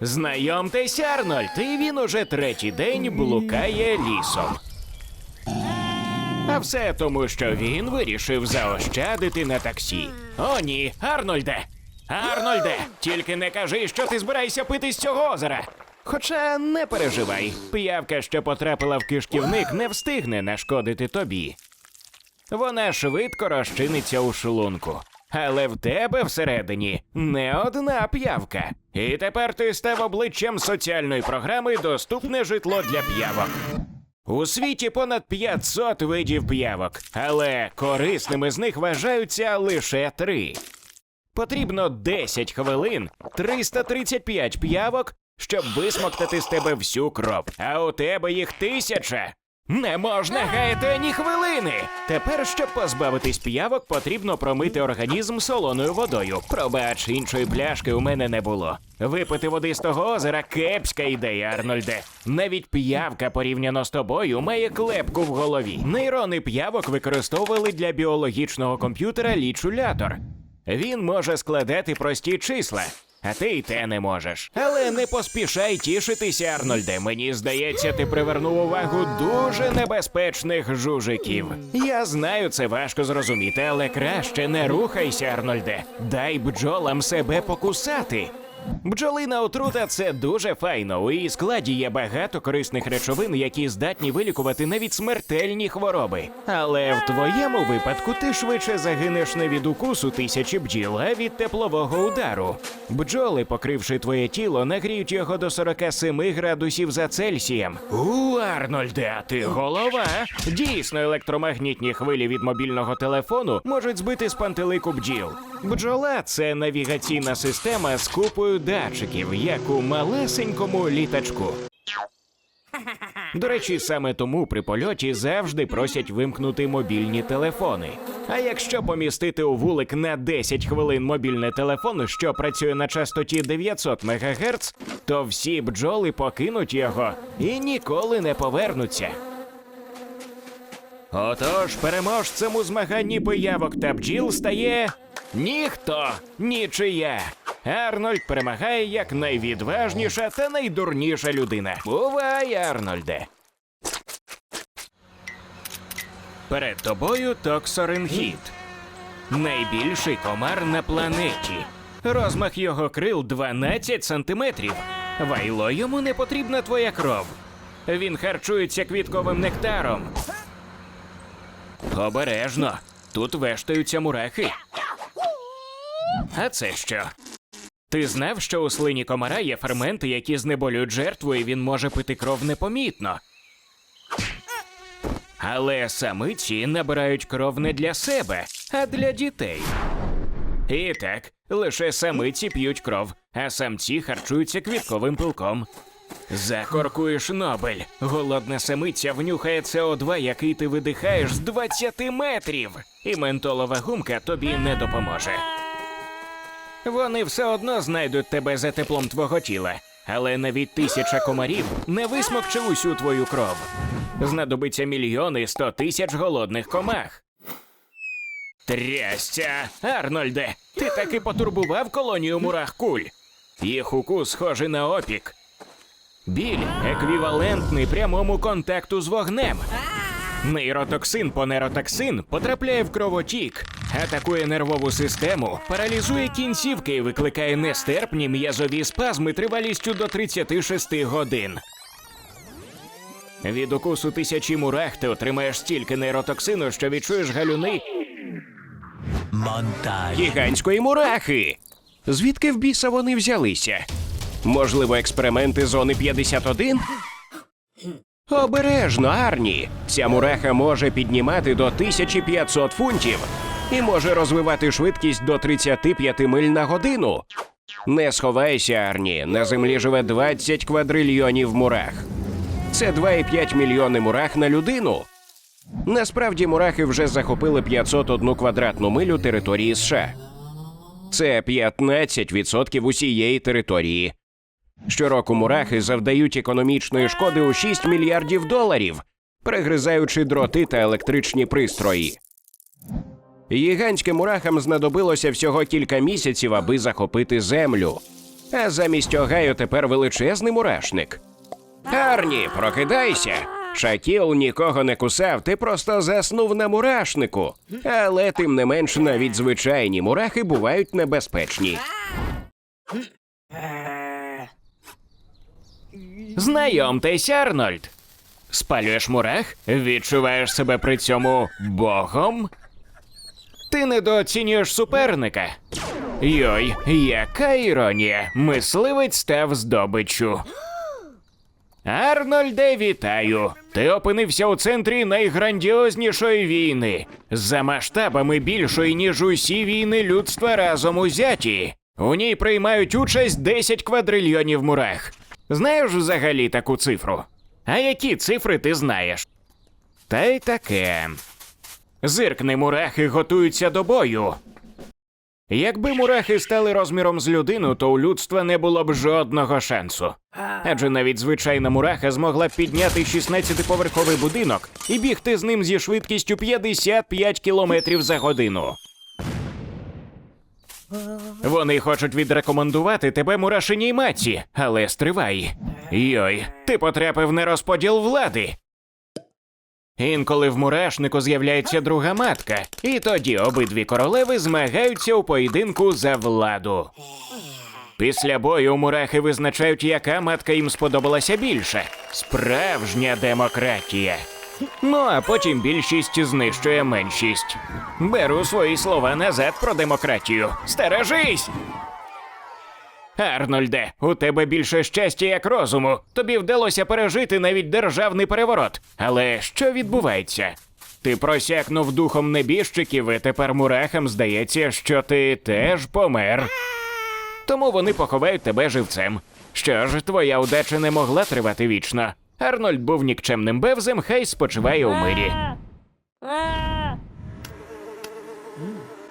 Знайомтесь, Арнольд, і він уже третій день блукає лісом. А все тому, що він вирішив заощадити на таксі. О, ні, Арнольде! Арнольде! Тільки не кажи, що ти збираєшся пити з цього озера. Хоча не переживай, п'явка, що потрапила в кишківник, не встигне нашкодити тобі. Вона швидко розчиниться у шлунку. Але в тебе всередині не одна п'явка. І тепер ти став обличчям соціальної програми Доступне житло для п'явок. У світі понад 500 видів п'явок, але корисними з них вважаються лише три. Потрібно 10 хвилин, 335 п'явок, щоб висмоктати з тебе всю кров. А у тебе їх тисяча. Не можна гаяти ані хвилини. Тепер, щоб позбавитись п'явок, потрібно промити організм солоною водою. Пробач, іншої пляшки у мене не було. Випити води з того озера кепська ідея, Арнольде. Навіть п'явка порівняно з тобою має клепку в голові. Нейрони п'явок використовували для біологічного комп'ютера лічулятор. Він може складати прості числа, а ти й те не можеш. Але не поспішай тішитися, Арнольде. Мені здається, ти привернув увагу дуже небезпечних жужиків. Я знаю, це важко зрозуміти, але краще не рухайся, Арнольде. Дай бджолам себе покусати. Бджолина отрута це дуже файно. У її складі є багато корисних речовин, які здатні вилікувати навіть смертельні хвороби. Але в твоєму випадку ти швидше загинеш не від укусу тисячі бджіл, а від теплового удару. Бджоли, покривши твоє тіло, нагріють його до 47 градусів за Цельсієм. У, Арнольде, а ти голова. Дійсно, електромагнітні хвилі від мобільного телефону можуть збити з пантелику бджіл. Бджола це навігаційна система з купою датчиків, як у малесенькому літачку. До речі, саме тому при польоті завжди просять вимкнути мобільні телефони. А якщо помістити у вулик на 10 хвилин мобільний телефон, що працює на частоті 900 МГц, то всі бджоли покинуть його і ніколи не повернуться. Отож, переможцем у змаганні пиявок та бджіл стає ніхто, нічия. Арнольд перемагає як найвідважніша та найдурніша людина. Бувай, Арнольде. Перед тобою токсоринхіт. Найбільший комар на планеті. Розмах його крил 12 сантиметрів. Вайло йому не потрібна твоя кров. Він харчується квітковим нектаром. Обережно. Тут вештаються мурахи. А це що? Ти знав, що у слині комара є ферменти, які знеболюють жертву, і він може пити кров непомітно. Але самиці набирають кров не для себе, а для дітей. І так, лише самиці п'ють кров, а самці харчуються квітковим пилком. Закоркуєш Нобель. Голодна самиця внюхає СО2, який ти видихаєш з 20 метрів, і ментолова гумка тобі не допоможе. Вони все одно знайдуть тебе за теплом твого тіла, але навіть тисяча комарів не висмокче усю твою кров. Знадобиться мільйони сто тисяч голодних комах. Трясця, Арнольде, ти таки потурбував колонію мурах куль. Їх укус схожий на опік. Біль еквівалентний прямому контакту з вогнем. Нейротоксин по нейротоксин потрапляє в кровотік, атакує нервову систему, паралізує кінцівки і викликає нестерпні м'язові спазми тривалістю до 36 годин. Від укусу тисячі мурах ти отримаєш стільки нейротоксину, що відчуєш галюни Монтаж. гігантської мурахи. Звідки в біса вони взялися? Можливо, експерименти зони 51? Обережно, Арні. Ця мураха може піднімати до 1500 фунтів і може розвивати швидкість до 35 миль на годину. Не сховайся, Арні. На землі живе 20 квадрильйонів мурах. Це 2,5 мільйони мурах на людину. Насправді мурахи вже захопили 501 квадратну милю території США. Це 15% усієї території. Щороку мурахи завдають економічної шкоди у 6 мільярдів доларів, перегризаючи дроти та електричні пристрої. Гігантським мурахам знадобилося всього кілька місяців, аби захопити землю. а замість Огайо тепер величезний мурашник. Арні, прокидайся! Шакіл нікого не кусав, ти просто заснув на мурашнику. Але тим не менш, навіть звичайні мурахи бувають небезпечні. Знайомтесь, Арнольд. Спалюєш мурах, відчуваєш себе при цьому богом. Ти недооцінюєш суперника. Йой, яка іронія! Мисливець став здобиччю. Арнольде, вітаю! Ти опинився у центрі найграндіознішої війни, за масштабами більшої, ніж усі війни людства разом узяті. У ній приймають участь 10 квадрильйонів мурах. Знаєш взагалі таку цифру? А які цифри ти знаєш? Та й таке. Зиркни мурахи готуються до бою. Якби мурахи стали розміром з людину, то у людства не було б жодного шансу. Адже навіть звичайна мураха змогла б підняти 16-поверховий будинок і бігти з ним зі швидкістю 55 кілометрів за годину. Вони хочуть відрекомендувати тебе мурашиній матці, але стривай. Йой, ти потрапив на розподіл влади. Інколи в мурашнику з'являється друга матка, і тоді обидві королеви змагаються у поєдинку за владу. Після бою мурахи визначають, яка матка їм сподобалася більше. Справжня демократія. Ну а потім більшість знищує меншість. Беру свої слова назад про демократію. Стережись! Арнольде, у тебе більше щастя як розуму. Тобі вдалося пережити навіть державний переворот. Але що відбувається? Ти просякнув духом небіжчиків, і тепер мурахам здається, що ти теж помер. Тому вони поховають тебе живцем. Що ж, твоя удача не могла тривати вічно. Арнольд був нікчемним бевзем, хай спочиває у мирі.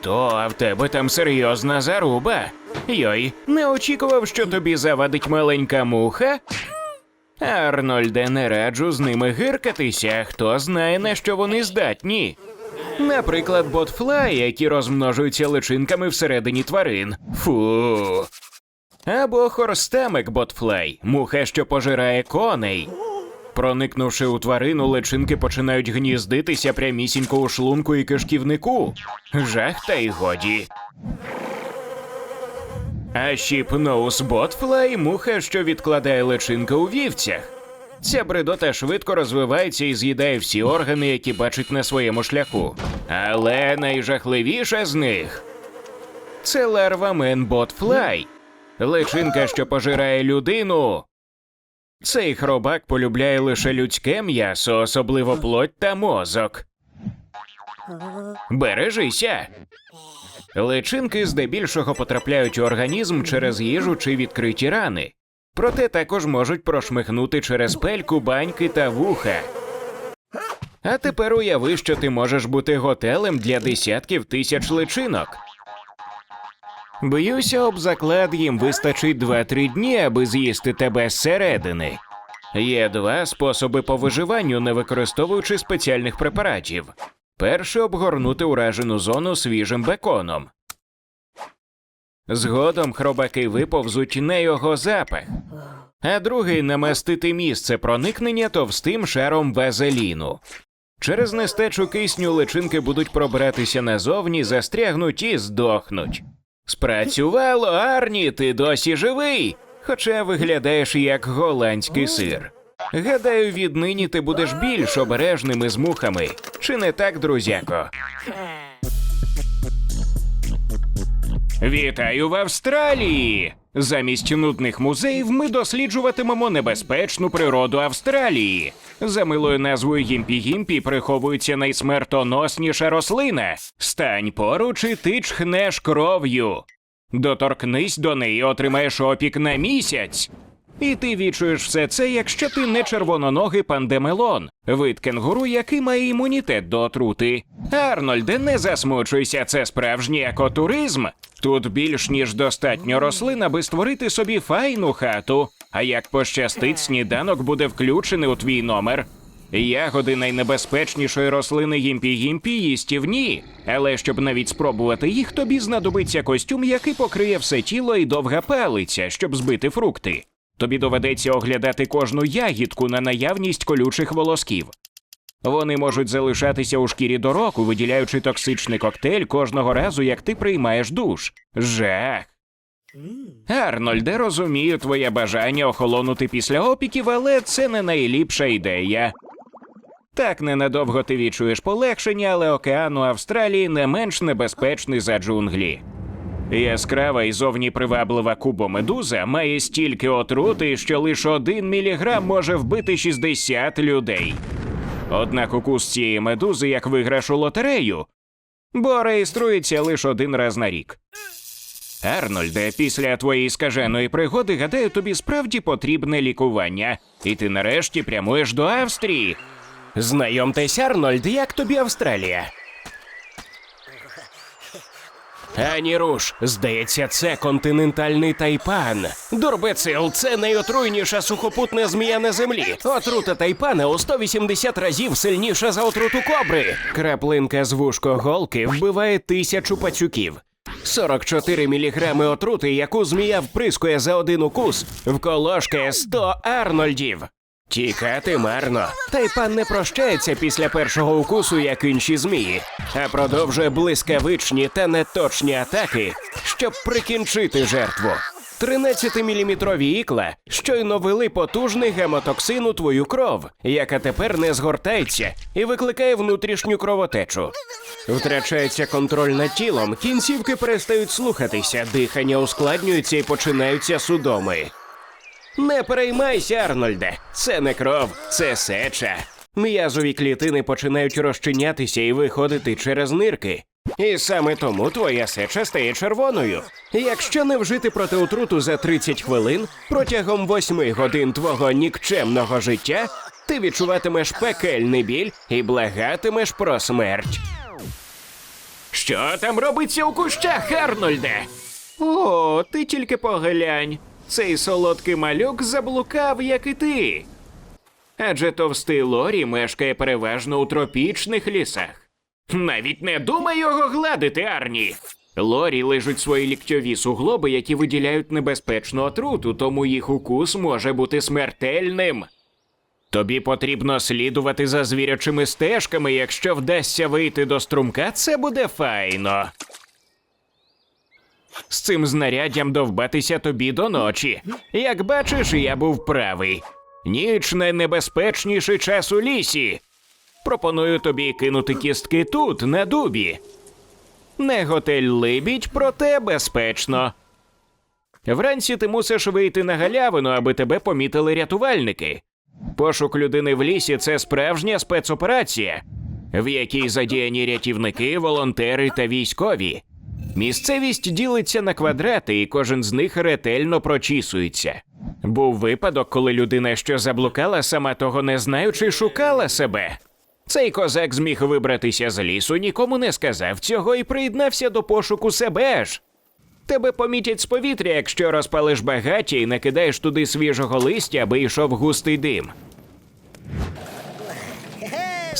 То, а в тебе там серйозна заруба. Йой, не очікував, що тобі завадить маленька муха. Арнольде, не раджу з ними гиркатися, хто знає, на що вони здатні. Наприклад, ботфлай, які розмножуються личинками всередині тварин. Фу. Або хорстамик ботфлай, муха, що пожирає коней. Проникнувши у тварину, личинки починають гніздитися прямісінько у шлунку і кишківнику. Жах та й годі. А щіпноус ботфлай муха, що відкладає личинки у вівцях. Ця бредота швидко розвивається і з'їдає всі органи, які бачить на своєму шляху. Але найжахливіша з них це ларва мен ботфлай. Личинка, що пожирає людину. Цей хробак полюбляє лише людське м'ясо, особливо плоть та мозок. Бережися. Личинки здебільшого потрапляють у організм через їжу чи відкриті рани. Проте також можуть прошмихнути через пельку, баньки та вуха. А тепер уяви, що ти можеш бути готелем для десятків тисяч личинок. Б'юся об заклад, їм вистачить 2-3 дні, аби з'їсти тебе зсередини. Є два способи по виживанню, не використовуючи спеціальних препаратів. Перше обгорнути уражену зону свіжим беконом. Згодом хробаки виповзуть на його запах. А другий намастити місце проникнення товстим шаром вазеліну. Через нестечу кисню личинки будуть пробиратися назовні, застрягнуть і здохнуть. Спрацювало, Арні, ти досі живий, хоча виглядаєш як голландський сир. Гадаю, віднині ти будеш більш обережним із мухами. Чи не так, друзяко? Вітаю в Австралії! Замість нудних музеїв ми досліджуватимемо небезпечну природу Австралії. За милою назвою Гімпі-Гімпі приховується найсмертоносніша рослина. Стань поруч і ти чхнеш кров'ю. Доторкнись до неї, отримаєш опік на місяць. І ти відчуєш все це, якщо ти не червононогий пандемелон, вид кенгуру, який має імунітет до отрути. Арнольде, не засмучуйся, це справжній екотуризм. Тут більш ніж достатньо рослин, аби створити собі файну хату. А як пощастить, сніданок буде включений у твій номер. Ягоди найнебезпечнішої рослини гімпі-гімпі їстівні, але щоб навіть спробувати їх, тобі знадобиться костюм, який покриє все тіло і довга палиця, щоб збити фрукти. Тобі доведеться оглядати кожну ягідку на наявність колючих волосків. Вони можуть залишатися у шкірі до року, виділяючи токсичний коктейль кожного разу, як ти приймаєш душ. Жах. Арнольде, розумію твоє бажання охолонути після опіків, але це не найліпша ідея. Так ненадовго ти відчуєш полегшення, але океан Австралії не менш небезпечний за джунглі. Яскрава і зовні приваблива кубомедуза має стільки отрути, що лише один міліграм може вбити 60 людей. Однак укус цієї медузи як виграш у лотерею, бо реєструється лише один раз на рік. Арнольде, після твоєї скаженої пригоди, гадаю, тобі справді потрібне лікування, і ти нарешті прямуєш до Австрії. Знайомтесь, Арнольд, як тобі Австралія? Ані руш, здається, це континентальний тайпан. Дурбецил, це найотруйніша сухопутна змія на землі. Отрута тайпана у 180 разів сильніша за отруту кобри. Краплинка з вушкоголки вбиває тисячу пацюків. 44 міліграми отрути, яку змія вприскує за один укус, вколошкає 100 арнольдів. Тікати марно. Тайпан не прощається після першого укусу, як інші змії, а продовжує блискавичні та неточні атаки, щоб прикінчити жертву. 13-міліметрові ікла щойно вели потужний гемотоксин у твою кров, яка тепер не згортається і викликає внутрішню кровотечу. Втрачається контроль над тілом, кінцівки перестають слухатися, дихання ускладнюється і починаються судоми. Не переймайся, Арнольде. Це не кров, це сеча. М'язові клітини починають розчинятися і виходити через нирки. І саме тому твоя сеча стає червоною. Якщо не вжити проти отруту за 30 хвилин, протягом 8 годин твого нікчемного життя ти відчуватимеш пекельний біль і благатимеш про смерть. Що там робиться у кущах, Арнольде? О, ти тільки поглянь. Цей солодкий малюк заблукав, як і ти. Адже товстий Лорі мешкає переважно у тропічних лісах. Навіть не думай його гладити, Арні. Лорі лежать свої ліктьові суглоби, які виділяють небезпечну отруту, тому їх укус може бути смертельним. Тобі потрібно слідувати за звірячими стежками, якщо вдасться вийти до струмка, це буде файно. З цим знаряддям довбатися тобі до ночі. Як бачиш, я був правий. Ніч найнебезпечніший час у лісі. Пропоную тобі кинути кістки тут, на дубі. Не готель либідь, проте безпечно. Вранці ти мусиш вийти на галявину, аби тебе помітили рятувальники. Пошук людини в лісі це справжня спецоперація, в якій задіяні рятівники, волонтери та військові. Місцевість ділиться на квадрати, і кожен з них ретельно прочісується. Був випадок, коли людина, що заблукала, сама того не знаючи, шукала себе. Цей козак зміг вибратися з лісу, нікому не сказав цього і приєднався до пошуку себе ж. Тебе помітять з повітря, якщо розпалиш багаття і накидаєш туди свіжого листя, аби йшов густий дим.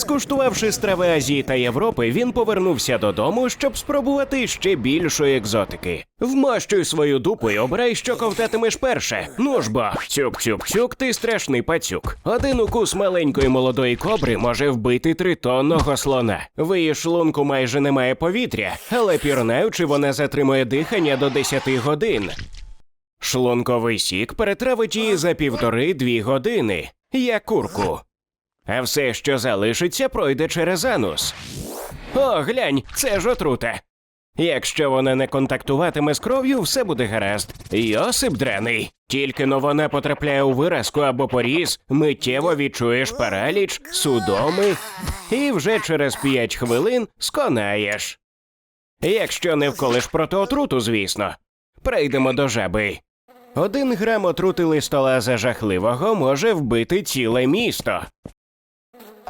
Скуштувавши страви Азії та Європи, він повернувся додому, щоб спробувати ще більшої екзотики. Вмощуй свою дупу і обирай, що ковтатимеш перше. Ну ж бо, цюк-цюк-цюк, ти страшний пацюк. Один укус маленької молодої кобри може вбити тритонного слона. В її шлунку майже немає повітря, але пірнаючи, вона затримує дихання до 10 годин. Шлунковий сік перетравить її за півтори-дві години, як курку. А все, що залишиться, пройде через анус. О, глянь, це ж отрута. Якщо вона не контактуватиме з кров'ю, все буде гаразд. Йосип драний. Тільки но вона потрапляє у виразку або поріз, миттєво відчуєш параліч, судоми, і вже через п'ять хвилин сконаєш. Якщо не вколиш проти отруту, звісно. Прийдемо до жаби. Один грам отрути листолаза жахливого може вбити ціле місто.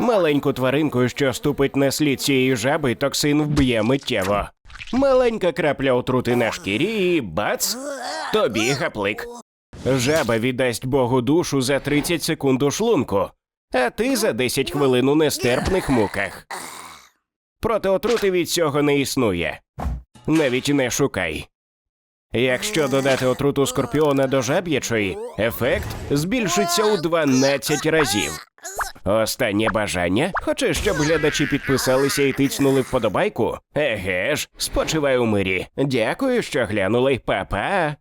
Маленьку тваринку, що ступить на слід цієї жаби, токсин вб'є миттєво. Маленька крапля отрути на шкірі і бац! Тобі гаплик. Жаба віддасть Богу душу за 30 секунд у шлунку. а ти за 10 хвилин у нестерпних муках. Проти отрути від цього не існує. Навіть не шукай. Якщо додати отруту скорпіона до жаб'ячої, ефект збільшиться у 12 разів. Останнє бажання? хоче, щоб глядачі підписалися і тицнули вподобайку? Еге ж, спочивай у мирі. Дякую, що глянули, Па-па!